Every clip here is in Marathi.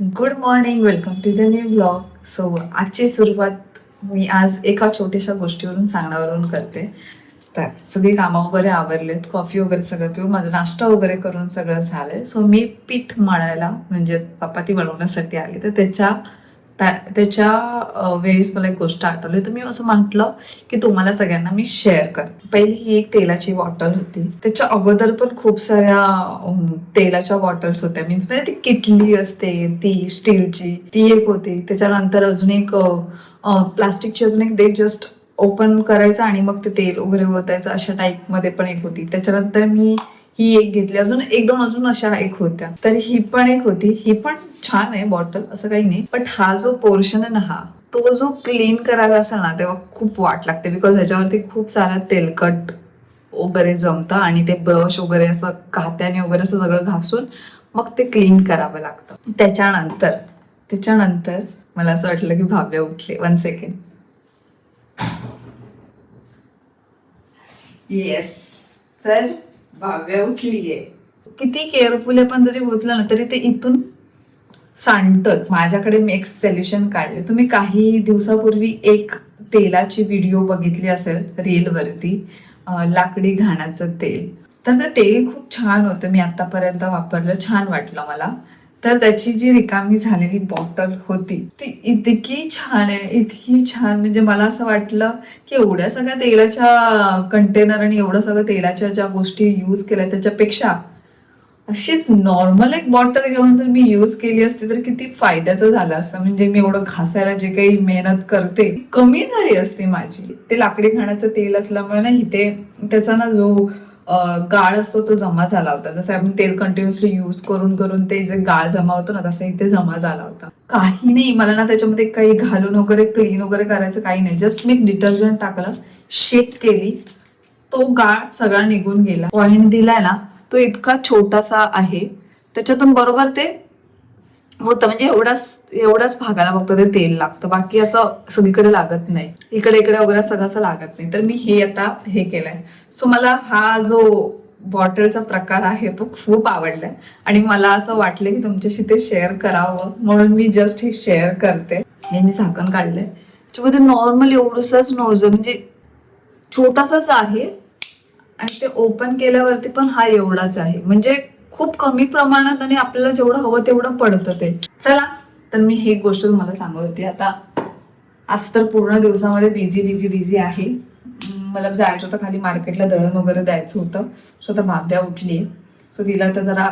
Good morning welcome to the new blog so आजची सुरुवात मी आज एका छोट्याशा गोष्टीवरून सांगण्यावरून करते. तर सगळी कामं वगैरे आवरलेत कॉफी वगैरे सगळं पिऊन माझा नाश्ता वगैरे करून सगळं झालं सो मी पीठ मळायला म्हणजे चपाती बनवण्यासाठी आली. तर त्याच्या त्याच्या वेळीस वेळेस मला एक गोष्ट आठवली. तर मी असं म्हटलं की तुम्हाला सगळ्यांना मी शेअर करते. पहिली ही एक तेलाची बॉटल होती. त्याच्या अगोदर पण खूप साऱ्या तेलाच्या बॉटल्स होत्या. मीन्स म्हणजे ती किटली असते ती स्टीलची ती एक होती. त्याच्यानंतर अजून एक प्लास्टिकची अजून एक ते जस्ट ओपन करायचं आणि मग ते तेल वगैरे ओतायचं अशा टाईपमध्ये पण एक होती. त्याच्यानंतर मी ही एक घेतली. अजून एक दोन अजून अशा एक होत्या. तर ही पण एक होती. ही पण छान आहे बॉटल असं काही नाही. पण हा जो पोर्शन आहे ना हा तो जो क्लीन करायचा असेल ना तेव्हा खूप वाट लागते. बिकॉज ह्याच्यावरती खूप सारा तेलकट वगैरे जमतं आणि ते ब्रश वगैरे असं कात्याने वगैरे असं सगळं घासून मग ते क्लीन करावं लागतं. त्याच्यानंतर त्याच्यानंतर मला असं वाटलं की भाव्या उठले. वन सेकंड येस तर भाव्या उठलीये. किती केअरफुल आहे पण जरी उठलं ना तरी ते इथून सांडतच. माझ्याकडे मी एक सोल्युशन काढले. तुम्ही काही दिवसापूर्वी एक तेलाची व्हिडिओ बघितली असेल रीलवरती लाकडी घाणाचं तेल. तर ते तेल खूप छान होतं. मी आतापर्यंत वापरलं. छान वाटलं मला. तर त्याची जी रिकामी झालेली बॉटल होती ती इतकी छान आहे इतकी छान. म्हणजे मला असं वाटलं की एवढ्या सगळ्या तेलाच्या कंटेनर आणि एवढं सगळं तेलाच्या ज्या गोष्टी यूज केल्या त्याच्यापेक्षा अशीच नॉर्मल एक बॉटल घेऊन जर मी यूज केली असती तर किती फायद्याचं झालं असतं. म्हणजे मी एवढं घासायला जे काही मेहनत करते कमी झाली असती माझी. ते लाकडी खाण्याचं तेल असल्यामुळे ना इथे त्याचा ना जो गाळ असतो तो जमा झाला होता. जसं आपण तेल कंटिन्युअसली यूज करून करून ते जे गाळ जमा होतो ना तसं इथे जमा झाला होता. काही नाही मला ना त्याच्यामध्ये काही घालून वगैरे क्लीन वगैरे करायचं काही नाही. जस्ट मी डिटर्जंट टाकलं शेक केली. तो गाळ सगळा निघून गेला. पॉइंट दिलाय ना तो इतका छोटासा आहे. त्याच्यातून बरोबर ते होतं. म्हणजे एवढाच एवढाच भागाला फक्त ते तेल लागतं. बाकी असं सगळीकडे लागत नाही. इकडे इकडे वगैरे सगळं असं लागत नाही. तर मी हे आता हे केलंय. सो मला हा जो बॉटलचा प्रकार आहे तो खूप आवडलाय. आणि मला असं वाटलं की तुमच्याशी ते शेअर करावं. म्हणून मी जस्ट हे शेअर करते. हे मी झाकण काढलंय. त्याच्यामध्ये नॉर्मल एवढंसंच नोझल म्हणजे छोटासाच आहे. आणि ते ओपन केल्यावरती पण हा एवढाच आहे. म्हणजे खूप कमी प्रमाणात आणि आपल्याला जेवढं हवं तेवढं पडतं ते. चला तर मी ही गोष्ट तुम्हाला सांगत. होती आता आज तर पूर्ण दिवसामध्ये बिझी बिझी बिझी आहे. मला जायचं होतं खाली मार्केटला दळण वगैरे द्यायचं होतं. सो आता भाब्या उठली सो तिला तर जरा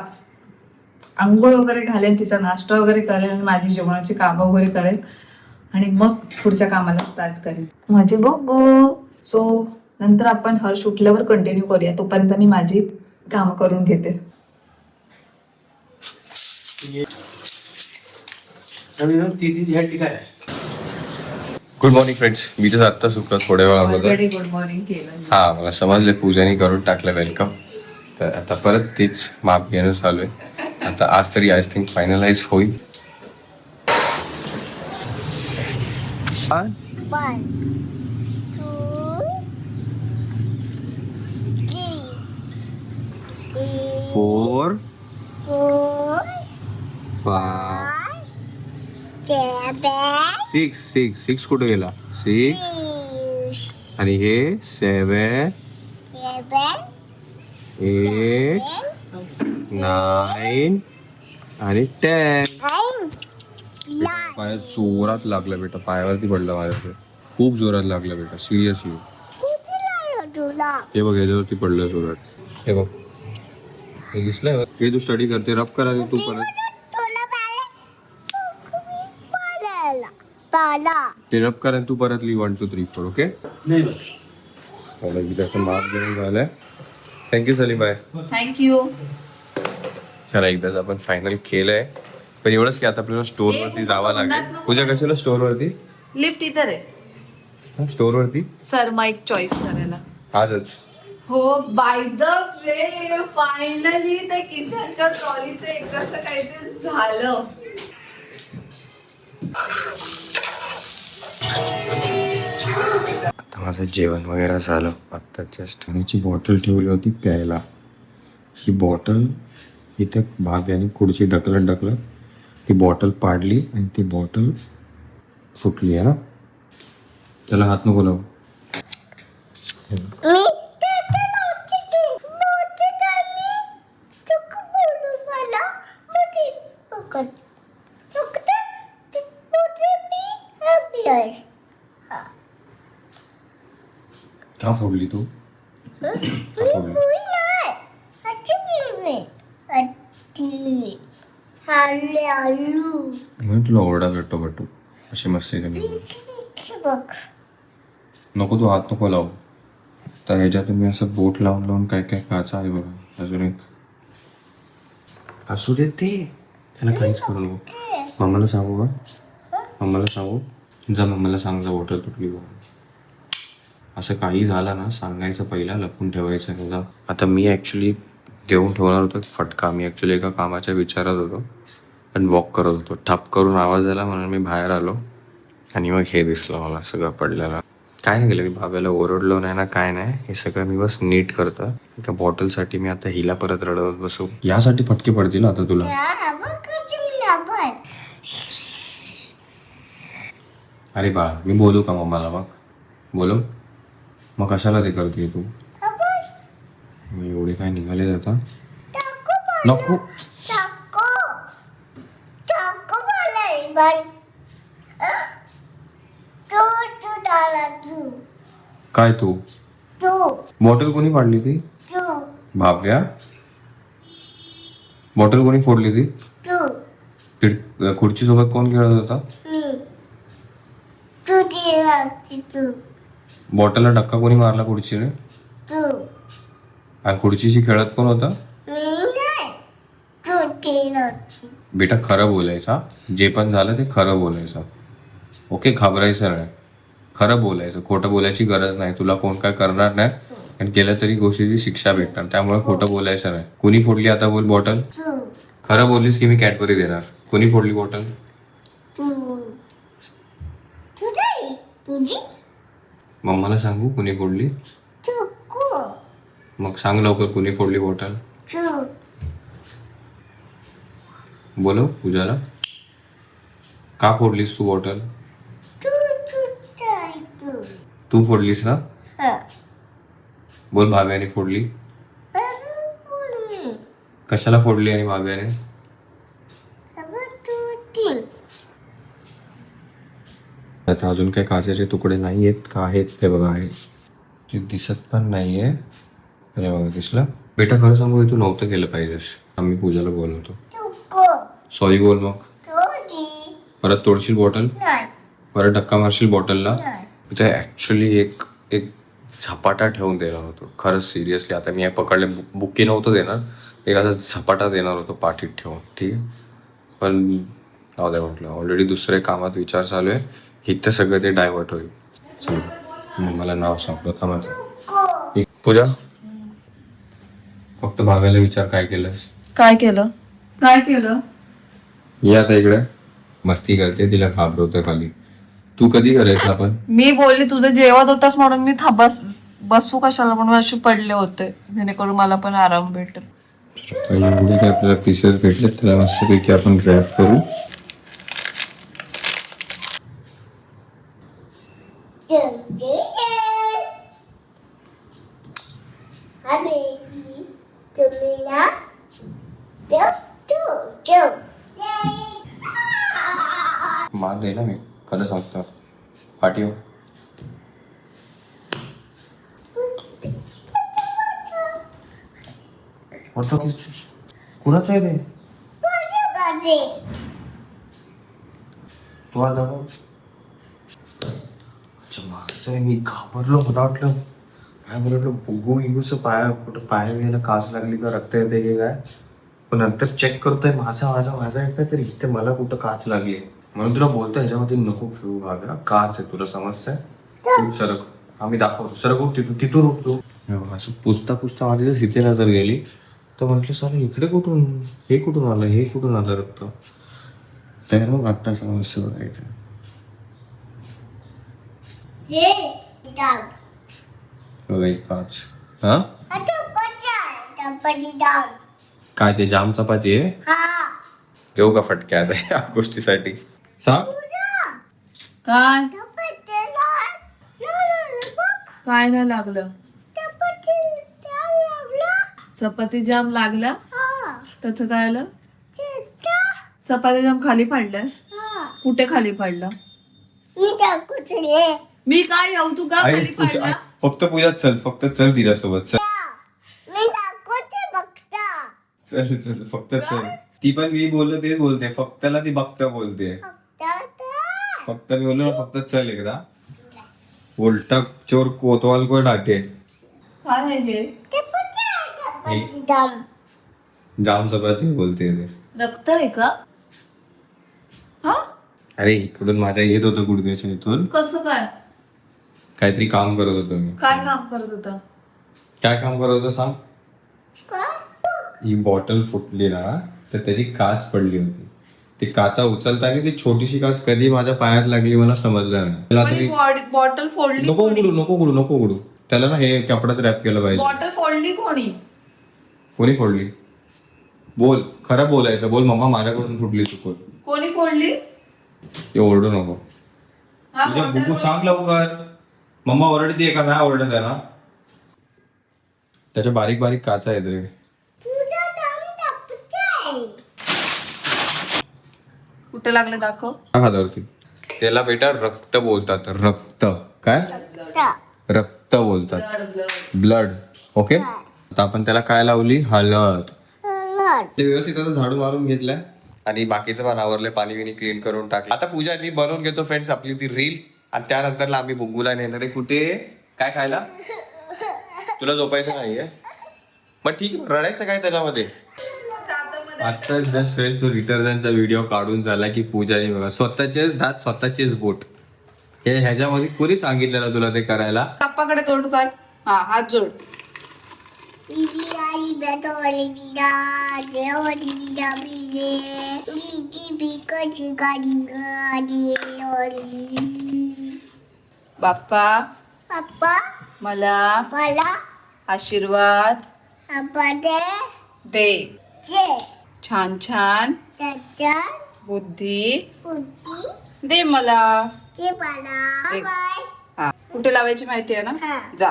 आंघोळ वगैरे घालेन तिचा नाश्ता वगैरे करेन आणि माझी जेवणाची कामं वगैरे करेन. आणि मग पुढच्या कामाला स्टार्ट करेन. माझे बघू. सो नंतर आपण हर्ष उठल्यावर कंटिन्यू करूया. तोपर्यंत मी माझी कामं करून घेते आणि ना तिची जी हॅटी काय गुड मॉर्निंग फ्रेंड्स मी तर आत्ता सुकलं थोड्या वेळा अगोदर गुड मॉर्निंग केलं हा मला समजले पूजानी करून टाकलं वेलकम तर आता परत तीच माप घेणं चालू आहे. आता आज तरी आय थिंक फायनलाइज होईल. One, two, three, three, four four, five six six six कुठे गेला? सिक्स आणि हे सेवन एट नाईन आणि टेन. पायात जोरात लागलं बेटा. पायावरती पडलं माझ्या खूप जोरात लागलं बेटा. सिरियसली? हे बघ याच्यावरती पडलं जोरात. हे बघ. हे दिसलंय. हे तू स्टडी करते. रब करा तू परत. ते रब करा तू परत ली one two three four okay नाही बस. माप घेऊन झालंय. थँक्यू सलीम बाय थँक्यू चला एकदाच आपण फायनल केलंय पण एवढंच की आता आपल्याला स्टोर वरती जावं लागेल. पूजा कशाला स्टोर वरती? लिफ्ट इतर आहे स्टोर वरती? सर माईक चॉईस करायला. आजच. हो बाय द वे फायनली त्या किचनच्या ट्रॉलीचं एकदाच काहीतरी झालं. आता माझं जेवण वगैरे झालं. आत्ता जस्ट पाण्याची बॉटल ठेवली होती प्यायला. ही बॉटल इथे भाग याने खुर्ची ढकलत ढकलत ती बॉटल पाडली आणि ती बॉटल फुटली आहे ना? त्याला हात नको लावू. मी त्याच्या नोटीस नोटीस आणि चुक बोलू मला मध्ये फुकट फक्त ते पुढे मी हॅपीनेस का फोडली तू? आलू म्हणून तुला ओरडा भेटतो बटू. अशी मस्ती कमी बघ नको तू हात नको लावू. तर ह्याच्यात तुम्ही असं बोट लावून लावून काय काय काचा आहे बघा. अजून एक. असू देत ते. त्याला काहीच करू नको. मम्माला सांगू का? मम्माला सांगू? जा मम्माला सांग जा बॉटल तुटली बघ. असं काही झालं ना सांगायचं पहिला लपून ठेवायचं जा आता मी ॲक्च्युली देऊन ठेवणार होतो फटका. मी ॲक्च्युली एका कामाच्या विचारात होतो पण वॉक करत होतो. ठप करून आवाज आला म्हणून मी बाहेर आलो आणि मग हे दिसलं मला सगळं पडलेलं. काय नाही केलं मी भाव्याला ओरडलो नाही ना काय नाही. हे सगळं मी बस नीट करतं एका बॉटलसाठी मी आता हिला परत रडवत बसू. यासाठी फटके पडतील आता तुला. अरे बा मी बोलू का मम्माला मग? बोलू? मग कशाला ते करते तू? मी एवढे काय निघाले आता. नको. चाको. चाको मला बन तू तू दाला तू. काय तू? बॉटल कोणी पाडली ती? भाव्या बॉटल कोणी फोडली ती? खुर्ची सोबत कोण खेळत होता? मी. तू दिला तू. बॉटलला धक्का कोणी मारला खुर्चीने? आणि खुर्चीशी खेळत कोण होता? मी नाही. तू केलं बेटा खरं बोलायचा जे पण झालं ते खरं बोलायचं. ओके घाबरायचं नाही खरं बोलायचं. खोटं बोलायची गरज नाही. तुला कोण काय करणार नाही. आणि केलं तरी गोष्टीची शिक्षा भेटणार. त्यामुळे खोटं बोलायचं नाही कोणी फोडली आता बोल बॉटल? तू. खरं बोललीस की मी कॅडबरी देणार. कोणी फोडली बॉटल? मम्माला सांगू कोणी फोडली? मग सांग लवकर कोणी फोडली बॉटल. बोलो पूजाला. का फोडलीस तू बॉटल? तू फोडलीस ना? बोल भाव्याने फोडली. कशाला फोडली आणि भाव्याने? आता अजून काही काचेचे तुकडे नाही आहेत का आहेत ते बघा आहेत ते दिसत पण नाही आहे अरे बघा दिसलं? बेटा खरं सांगू तू नव्हतं केलं पाहिजेस. आम्ही पूजाला बोलवतो. सॉरी बोल मग. परत तोडशील बॉटल परत धक्का मारशील बॉटलला नाही. इथे ॲक्च्युली एक एक झपाटा ठेवून देणार होतो. खरंच सिरियसली आता मी हे पकडले बु बुक्की नव्हतं देणार. एक असा झपाटा देणार होतो पाठीत ठेवून ठीक आहे? पण राहू द्या म्हटलं ऑलरेडी दुसऱ्या कामात विचार चालू आहे. इथं सगळं ते डायव्हर्ट होईल. चल मला नाव सांगतो का माझं पूजा फक्त भाव्याला विचार काय केलंस? काय केलं? काय केलं? ये आता इकडे. मस्ती करते तिला घाबरवतोय खाली. तू कधी करायचं आपण? मी बोलली तुझं जेवत होतास म्हणून मी था बस बसू कशाला म्हणून? असे पडले होते. जेणेकरून मला पण आराम भेटेल. एवढे काय आपल्याला पीसेस भेटले त्याला मस्तपैकी आपण रॅप करू. दे हमे तुम्ही ना मार दे ना मी. कधी सांगतो पाठी हो. होतो की कुणाचं आहे ते बाजे तू आता अच्छा मागचं मी घाबरलो मला वाटलं काय मला वाटलं बुगू इगूचं पाया कुठं पाया बियाला काच लागली का रक्त येते की काय? पण नंतर चेक करतोय माझा माझा माझा एकटा तरी. इथे मला कुठं काच लागली? म्हणून तुला बोलतो ह्याच्यामध्ये नको खेळू भाव्या काच आहे तुला समजतंय? तू सरक. आम्ही दाखवतो. सरक उठ तिथून तिथून उठतो असं पुसता पुसता माझी जर इथे नजर गेली तर म्हटलं सर इकडे कुठून? हे कुठून आलं? हे कुठून आलं रक्त? तर मग आत्ता समजतं बघायचं हे हा? आता चपाती काय ते जाम चपाती आहे? हा. देऊ का फटक्या आता या गोष्टीसाठी? सांग काय? बघ. काय नाही लागलं. चपाती जाम लागला. हा. त्याचं काय आलं? चित्ता. चपाती जाम खाली पाडल्यास? हा. कुठे खाली पडला? मी दाखवते मी काय येऊ? तू का आई, खाली पूजा- पाडला फक्त पूजा चल फक्त चल तिच्यासोबत चल. मी दाखवते बघता. चल चल फक्त चल. ती पण मी बोललो तेच बोलते. फक्तला ती बघता बोलते. बघता. फक्त मी बोललो ना फक्त चल एकदा. उलटा चोर कोतवाल को डाके काय आहे हे? चपाती आहे, चपाती दम. जाम चपाती बोलते ते. रक्त आहे का? हा? अरे इकडून माझ्या येत होतं गुडघ्याच्या इथून. कसं काय? काहीतरी काम करत होतो मी. काय काम करत होता? काय काम करत होतो सांग? काय? ही बॉटल फुटली ना तर त्याची काच पडली होती. ती काचा उचलताना ती छोटीशी काच कधी माझ्या पायात लागली मला समजलं नाही. त्याला पण ही तरी बॉडी- बॉटल फोडली नको कोणी? उघडू नको उघडू नको उघडू. त्याला ना हे कपड्यात रॅप केलं पाहिजे. बॉटल फोडली कोणी? कोणी फोडली? बोल खरं बोलायचं. बोल मम्मा माझ्याकडून फुटली चुकून कोणी फोडली? ते ओरडू नको. हा तुझ्या बॉटल बुकू सांग लवकर. मम्मा ओरडते का? नाही ओरडत आहे ना? त्याच्या बारीक बारीक काचा आहेत रे. कुठे लागले दाखव. हातावरती. त्याला बेटा रक्त बोलतात. रक्त. काय. रक्त. बोलतात. ब्लड. ओके? आता आपण त्याला काय लावली? हळद. ते व्यवस्थित आता झाडू मारून घेतलंय. आणि बाकीचं पण आवरले पाणी बिनी क्लीन करून टाकलं. आता पूजा मी बनवून घेतो फ्रेंड्स आपली ती रील आणि त्यानंतरला आम्ही बुग्गूला नेणार आहे. कुठे? काय खायला? तुला झोपायचं नाहीये. मग ठीक आहे रडायचं काय त्याच्यामध्ये? आता जस्ट फ्रेंड जो डिटर्जंटचा व्हिडिओ काढून झाला की पूजाने बघा. स्वतःचेच दात स्वतःचेच बोट. हे ह्याच्यामध्ये कोणी सांगितलेलं तुला ते करायला? कापाकडे तोंड कर हा हात जोड. आई बेटोरी बिदा देवरी बिदा बिदे बिकी बिकची गाडी गाडी लोरी बाप्पा पप्पा मला मला आशीर्वाद आपण दे जे छान छान त्याच्या बुद्धी पुढची दे मला ते मला. बाय हा कुठे लावायची माहिती आहे ना? हा. जा.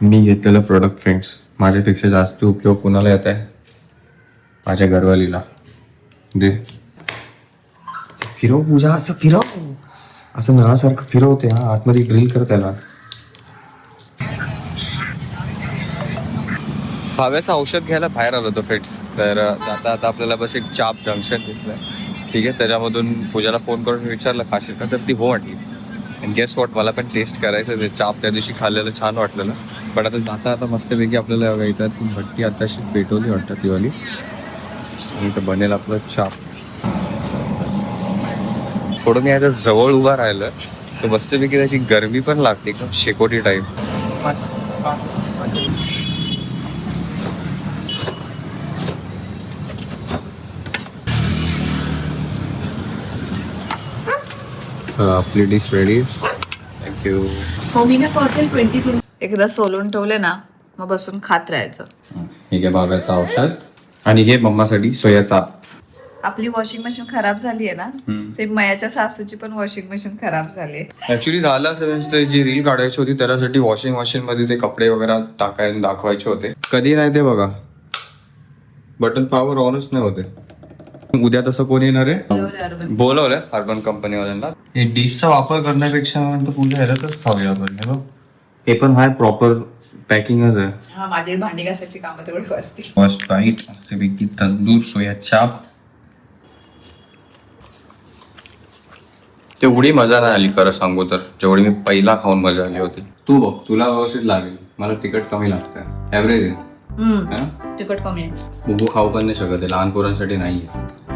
मी घेतलेलं प्रोडक्ट फ्रेंड्स माझ्यापेक्षा जास्त उपयोग कोणाला येत आहे? माझ्या घरवालीला. दे. फिरव पूजा असं फिरव. असं नळासारखं फिरवते हा. आतमध्ये ड्रिल कर त्याला. भाव्याचं औषध घ्यायला बाहेर आलो होतो फ्रेंड्स तर जाता आता आपल्याला बस एक चाप जंक्शन दिसलंय. ठीक आहे त्याच्यामधून पूजाला फोन करून विचारलं खाशील का? तर ती हो म्हटली. आणि गेस वॉट मला पण टेस्ट करायचं ते चाप त्या दिवशी खाल्लेलं छान वाटलेलं. पण आता जाता आता मस्तपैकी आपल्याला बघायचं ती भट्टी आताशी पेटवली वाटतं ती वाली तर बनेल आपलं चाप थोडं मी याच्या जवळ उभा राहिलं. तर मस्तपैकी त्याची गरमी पण लागते. एकदम शेकोटी टाईप आपली डिश रेडी थँक्यू एकदा सोलून ठेवले ना मग बसून खात राहायचं. हे घे बाब्याचं औषध. आणि हे मम्मासाठी सोयाचा. आपली वॉशिंग मशीन खराब झाली आहे ना. सेम मयाच्या सासूची पण वॉशिंग मशीन खराब झाली आहे ऍक्च्युली झालं असं जी रील काढायची होती त्याच्यासाठी वॉशिंग मशीन मध्ये ते कपडे वगैरे टाकायला दाखवायचे होते. कधी नाही ते बघा. बटन पॉवर ऑनच नाही होते. उद्या तसं कोण येणार आहे? बोलवलंय अर्बन कंपनीवाल्यांना. हे डिशचा वापर करण्यापेक्षा म्हणतो पूजा ह्याच्यातच खाऊया आपण हे बघ. हे पण हाय प्रॉपर पॅकिंगच आहे. हा माझी भांडी घासायची कामं तेवढी असते फर्स्ट असे तंदूर सोया चाप. तेवढी मजा नाही आली खरं सांगू तर. जेवढी मी पहिला खाऊन मजा आली होती. तू बघ तुला व्यवस्थित लागेल. मला तिखट कमी लागतं ॲव्हरेज आहे? तिखट कमी आहे. बुबू खाऊ पण नाही शकत आहे. लहान पोरांसाठी नाही आहे